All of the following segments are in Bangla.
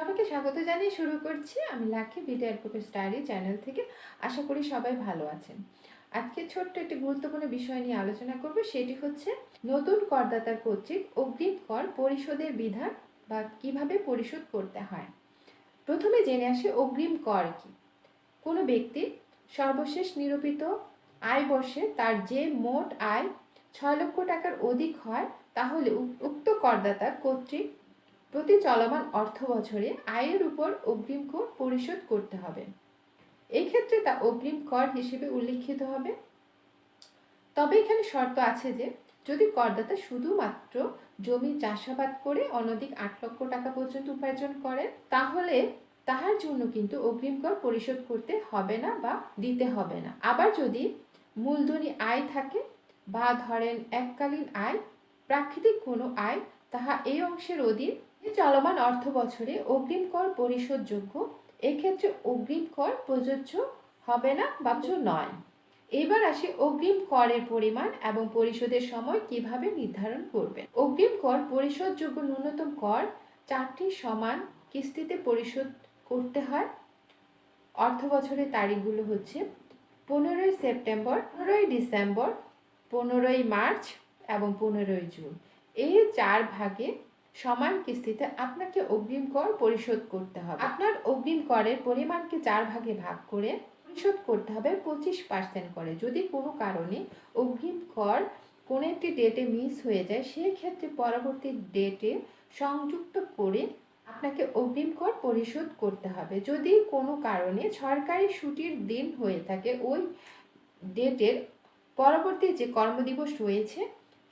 সবাইকে স্বাগত জানিয়ে শুরু করছি আমি লাকি ভিডিও গ্রুপের স্টাডি চ্যানেল থেকে। আশা করি সবাই ভালো আছেন। আজকে ছোট্ট একটি গুরুত্বপূর্ণ বিষয় নিয়ে আলোচনা করব, সেটি হচ্ছে নতুন করদাতার কর্তৃক অগ্রিম কর পরিশোধের বিধান বা কীভাবে পরিশোধ করতে হয়। প্রথমে জেনে আসি অগ্রিম কর কি। কোনো ব্যক্তি সর্বশেষ নিরূপিত আয় বর্ষে তার যে মোট আয় ছয় লক্ষ টাকার অধিক হয়, তাহলে উক্ত করদাতা কর্তৃক প্রতি চলমান অর্থ বছরে আয়ের উপর অগ্রিম কর পরিশোধ করতে হবে। এই ক্ষেত্রে তা অগ্রিম কর হিসেবে উল্লিখিত হবে। তবে এখানে শর্ত আছে যে, যদি করদাতা শুধুমাত্র জমি চাষাবাদ করে অনধিক আট লক্ষ টাকা পর্যন্ত উপার্জন করে, তাহলে তাহার জন্য কিন্তু অগ্রিম কর পরিশোধ করতে হবে না বা দিতে হবে না। আবার যদি মূলধনী আয় থাকে বা ধরেন এককালীন আয়, প্রাকৃতিক কোনো আয়, তাহা এই অংশের অধীন চলমান অর্থ বছরে অগ্রিম কর পরিশোধযোগ্য এক্ষেত্রে অগ্রিম কর প্রযোজ্য হবে না বা নয়। এবার আসি অগ্রিম করের পরিমাণ এবং পরিশোধের সময় কীভাবে নির্ধারণ করবেন। অগ্রিম কর পরিশোধযোগ্য ন্যূনতম কর চারটি সমান কিস্তিতে পরিশোধ করতে হয়। অর্থ বছরের তারিখগুলো হচ্ছে পনেরোই সেপ্টেম্বর, পনেরোই ডিসেম্বর, পনেরোই মার্চ এবং পনেরোই জুন। এই চার ভাগে সমান কিস্তিতে আপনাকে অগ্রিম কর পরিশোধ করতে হবে। আপনার অগ্রিম করের পরিমাণকে চার ভাগে ভাগ করে পরিশোধ করতে হবে পঁচিশ পার্সেন্ট করে। যদি কোনো কারণে অগ্রিম কর কোনো একটি ডেটে মিস হয়ে যায় সেই ক্ষেত্রে পরবর্তী ডেটে সংযুক্ত করে আপনাকে অগ্রিম কর পরিশোধ করতে হবে। যদি কোনো কারণে সরকারি ছুটির দিন হয়ে থাকে, ওই ডেটের পরবর্তী যে কর্মদিবস রয়েছে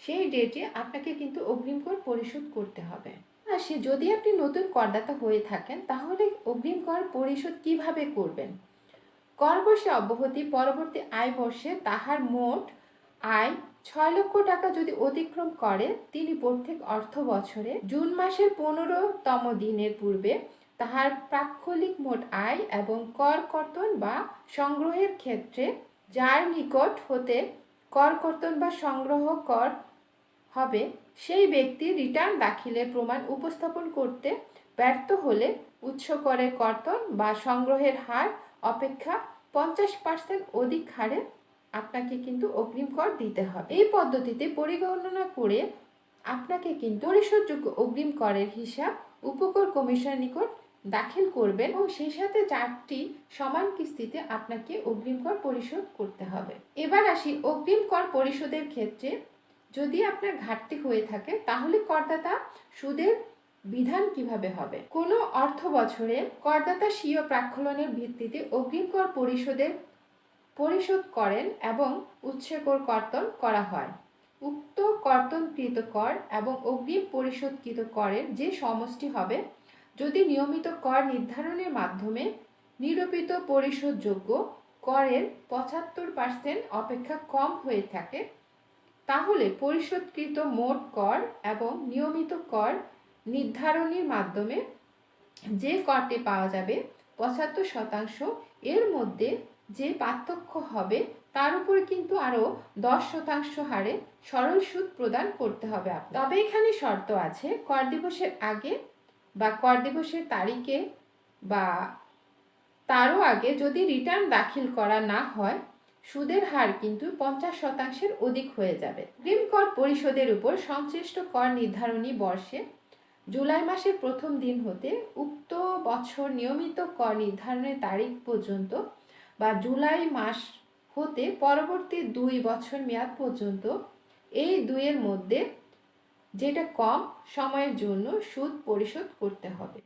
সেই ডেটে আপনাকে কিন্তু অগ্রিম কর পরিশোধ করতে হবে। সে যদি আপনি নতুন করদাতা হয়ে থাকেন, তাহলে অগ্রিম কর পরিশোধ কীভাবে করবেন? কর বর্ষে অব্যাহতি, পরবর্তী আয় বর্ষে তাহার মোট আয় ছয় লক্ষ টাকা যদি অতিক্রম করে, তিনি প্রত্যেক অর্থ বছরে জুন মাসের পনেরোতম দিনের পূর্বে তাহার প্রাক্ষলিক মোট আয় এবং কর কর্তন বা সংগ্রহের ক্ষেত্রে যার নিকট হতে কর কর্তন বা সংগ্রহ কর হবে, সেই ব্যক্তি রিটার্ন দাখিলের প্রমাণ উপস্থাপন করতে ব্যর্থ হলে উৎস করের কর্তন বা সংগ্রহের হার অপেক্ষা পঞ্চাশ পার্সেন্ট অধিক হারে আপনাকে কিন্তু অগ্রিম কর দিতে হবে। এই পদ্ধতিতে পরিগণনা করে আপনাকে কিন্তু পরিশোধযোগ্য অগ্রিম করের হিসাব উপকর কমিশনের নিকট দাখিল করবেন এবং সেই সাথে চারটি সমান কিস্তিতে আপনাকে অগ্রিম কর পরিশোধ করতে হবে। এবার আসি অগ্রিম কর পরিশোধের ক্ষেত্রে যদি আপনার ঘাটতি হয়ে থাকে, তাহলে করদাতা সুদের বিধান কীভাবে হবে? কোনো অর্থ বছরে করদাতা স্বীয় প্রাক্ষলনের ভিত্তিতে অগ্রিম কর পরিশোধের পরিশোধ করেন এবং উৎসকর কর্তন করা হয়। উক্ত কর্তনকৃত কর এবং অগ্রিম পরিশোধকৃত করের যে সমষ্টি হবে, যদি নিয়মিত কর নির্ধারণের মাধ্যমে নিরূপিত পরিশোধযোগ্য করের পঁচাত্তর পার্সেন্ট অপেক্ষা কম হয়ে থাকে তাহলে পরিশোধকৃত মোট কর এবং নিয়মিত কর নির্ধারণের মাধ্যমে যে করটি পাওয়া যাবে, পঁচাত্তর শতাংশ, এর মধ্যে যে পার্থক্য হবে, তার উপর কিন্তু আরও দশ শতাংশ হারে সরল সুদ প্রদান করতে হবে তবে এখানে শর্ত আছে, কর দিবসের আগে বা কর দিবসের তারিখে বা তারও আগে যদি রিটার্ন দাখিল করা না হয় সুদের হার কিন্তু পঞ্চাশ শতাংশের অধিক হয়ে যাবে। ঋণ কর পরিশোধের উপর সংশ্লিষ্ট কর নির্ধারণী বর্ষে জুলাই মাসের প্রথম দিন হতে উক্ত বছর নিয়মিত কর নির্ধারণের তারিখ পর্যন্ত বা জুলাই মাস হতে পরবর্তী দুই বছর মেয়াদ পর্যন্ত এই দুইয়ের মধ্যে যেটা কম সময়ের জন্য সুদ পরিশোধ করতে হবে।